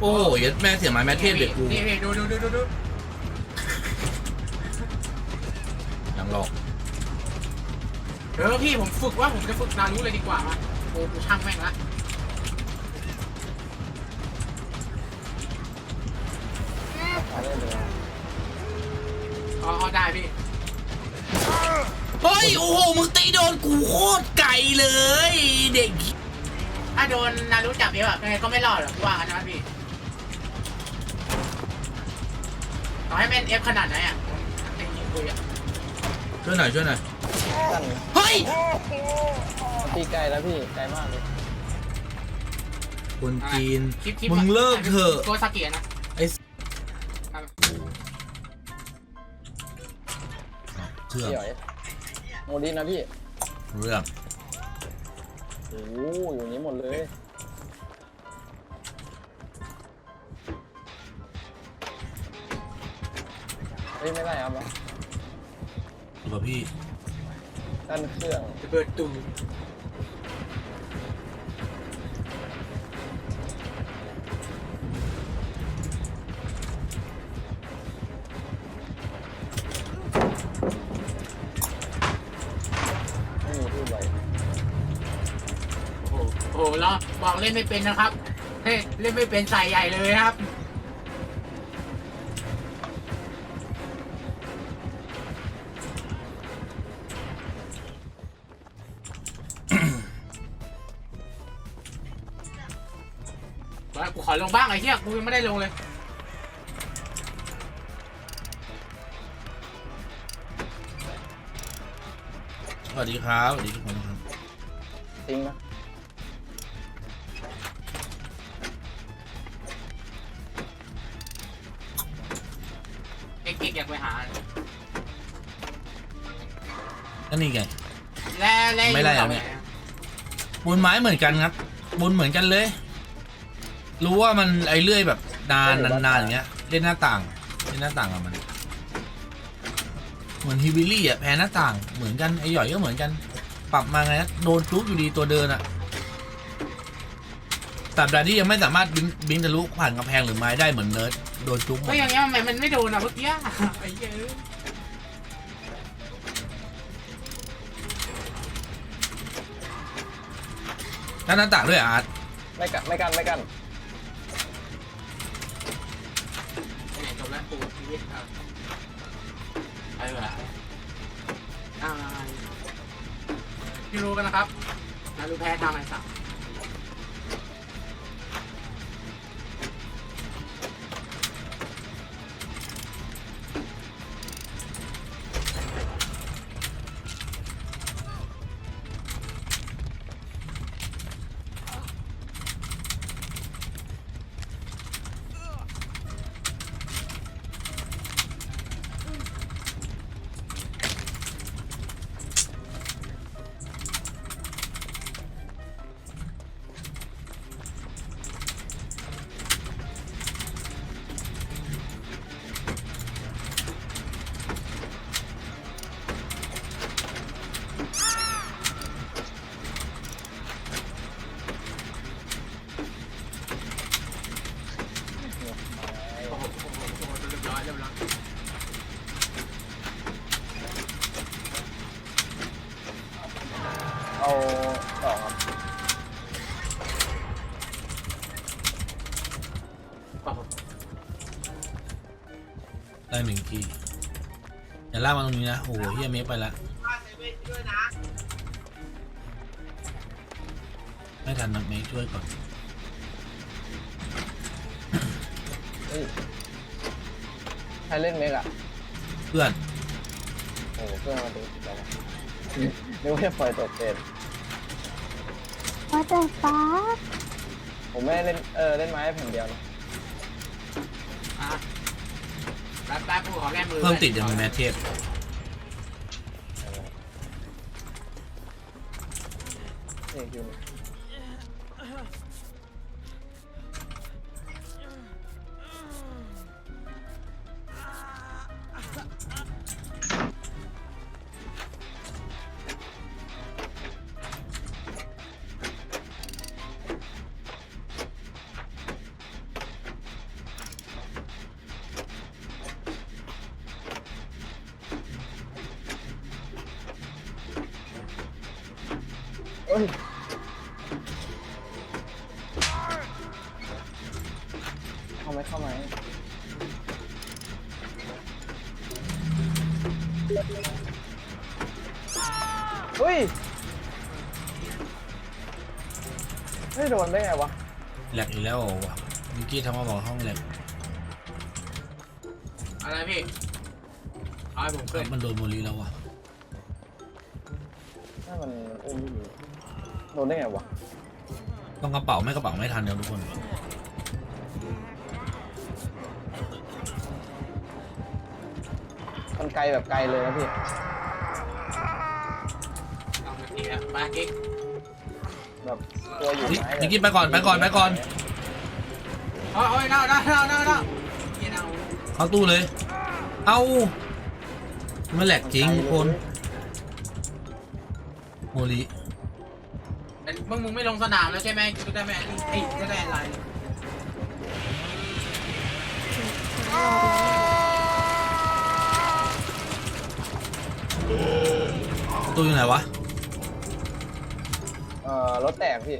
โอ้ยแม่เสียไม้แม่เทพเด็กกูนี่พี่ดูดูดูดูดูยังหลอกเออพี่ผมฝึกว่าผมจะฝึกนารุเลยดีกว่ามาโอ้กูช่างแม่งละหาได้เลยอ๋ออ๋อได้พี่เฮ้ยโอ้โหมึงตีโดนกูโคตรไกลเลย เด็ก ถ้าโดนนารุจับเอวอะยังไงก็ไม่รอดหรอกกูว่ากันนะพี่ ต่อให้เป็นเอฟขนาดไหนอะผมยังยิงคุยอะช่วยหน่อยช่วยหน่อยสั้นเฮ้ยตีไกลแล้วพี่ไกลมากเลยคนจีนคลิปคลิปมึงเลิกเถอะโกซาเกะนะไอ้ครับเชื่อพี่หอยโมดินนะพี่เรื่องโอ้โหอยู่นี้หมดเลย เฮ้ยไม่ได้ครับอยู่กับพี่ ด้านเครื่องระเบิดตูไม่มีพูดไว้โอ้โหโอ้โหแล้วบอกเล่นไม่เป็นนะครับ เฮ้ยเล่นไม่เป็นใส่ใหญ่เลยนะครับ กูขอลงบ้างไอ้เหี้ยกูยังไม่ได้ลงเลย สวัสดีครับ สวัสดีทุกคนครับทิ้งนะเอ็กซ์อยากไปหา ก็นี่ไง แล้วแล้วไม่ได้เหรอเนี่ย ปูนไม้เหมือนกันครับปูนเหมือนกันเลย รู้ว่ามันไอเลื่อยแบบนานนานๆอย่างเงี้ยเล่นหน้าต่างเล่นหน้าต่างกับมันเหมือนฮิวิลี่อะแพ้หน้าต่างเหมือนกันไอหย่อยก็เหมือนกัน ปรับมาไงนะโดนจุกอยู่ดีตัวเดินอะตราบใดที่ยังไม่สามารถบินบินทะลุผ่านกำแพงหรือไม้ได้เหมือนเนิร์ดโดนจุกหมก็ดอย่างเงี้ยมันมันไม่โดนอะเมื่อกี้อะไอ้เหี้ยถ้าหน้าต่างด้วยอาร์ตไม่กันไม่กันไม่กันไหน วปูชีวิตครับไปเถอะอ่าพี่รู้กันนะครับนารู้แพ้ทางไหนสัก ได้หนึ่งทีอย่าลากมาตรงนี้นะโอ้โหเฮียเมฟไปละไม่ทันนะเมฟช่วยก่อนเฮ้ยใครเล่นเมกอะเพื่อนโอ้โหเพื่อนมาดูแต่ว่านึกว่าจะปล่อยตกเศษ What the fuck ผมไม่ได้เล่นเออเล่นไม้แผ่นเดียวนะอะ แป๊บแป๊บปูขอแก้มือเพิ่มติดยังมีแมทเทพนี่คือ เอ้ยเข้าไหมเข้าไหมเฮ้ยเฮ้ยโดนได้ไงวะแหลกอีกแล้วเหรอวะเมื่อกี้ทำมาบอกห้องแหลกอะไรพี่เอาให้ผมขึ้น มันโดนโมลีแล้ววะถ้ามันอุ้มอยู่ โดนได้ไงวะต้องกระเป๋าไม่กระเป๋าไม่ทันเดี๋ยวทุกคน มันไกลแบบไกลเลยนะพี่เอานาทีแล้วมากิ๊กแบบตัวอยู่นี่ไม้นิกกี้ไปก่อนไปก่อนไปก่อน โอ้ยโอ้ยเน่าเน่าเน่าเน่าเน่าเยี่ยเน่าเข้าตู้เลย เอามันแหลกจริงทุกคนโมลีแต่ มึงมึงไม่ลงสนามแล้วใช่ไหมก็ได้ไหมไอ้ไอ้ก็ได้อะไรประตูอยู่ไหนวะ เอ่อรถแตกพี่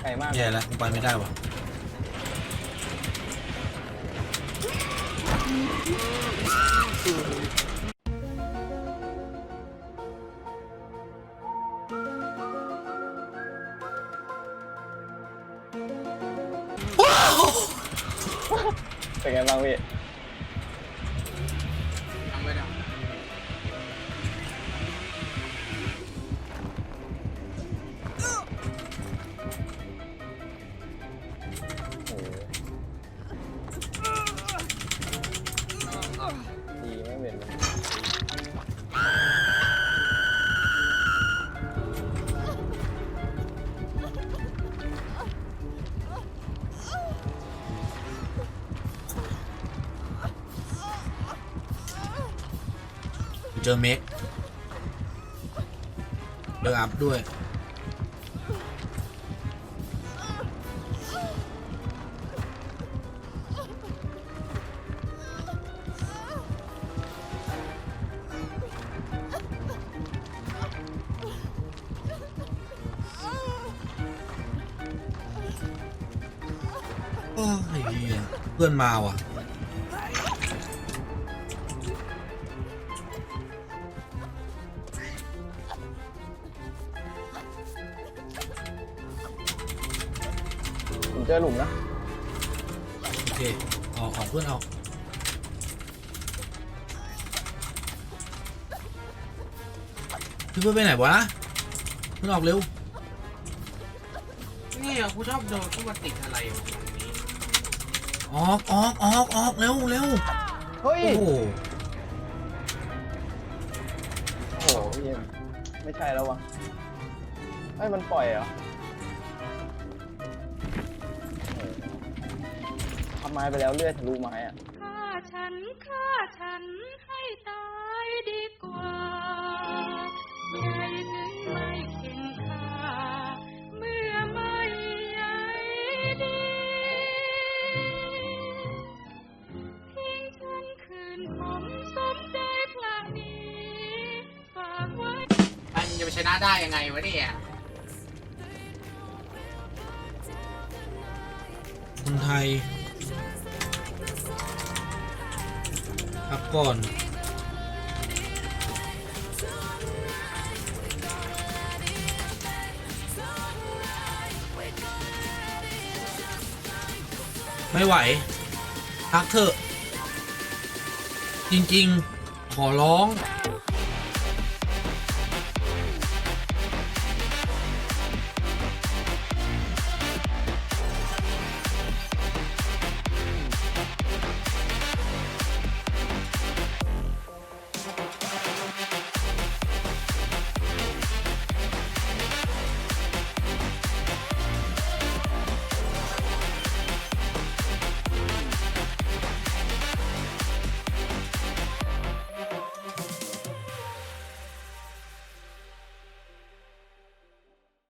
ไกลมากแย่แล้วกูไปไม่ได้วะ เป็ เจอเมกเจออัพด้วย โอ้ยเพื่อนมาว่ะ จอหลุมนะโอเคออกออกเพื่อนออกพี่เพื่อนไปไหนวะเพื่อนออกเร็วนี่อะกูชอบโดนเข้ามาติดอะไรวะตรงนี้ออกออกออกออกเร็วเร็วเฮ้ยโอ้โหโอ้โหพี่ไม่ใช่แล้ววะเฮ้ยมันปล่อยเหรอ ไม้ไปแล้วเลือดทะลุไม้อะฆ่าฉันฆ่าฉันให้ตายดีกว่าใครถึงไม่เข็นค่าเมื่อไม่ใยดีทิ้งฉันคืนผมสมใจพลาดนี้ฝากไว้อันจะไปชนะได้ยังไงวะเนี่ย คนไทย ก่อนไม่ไหว พักเถอะ จริง ๆ ขอร้อง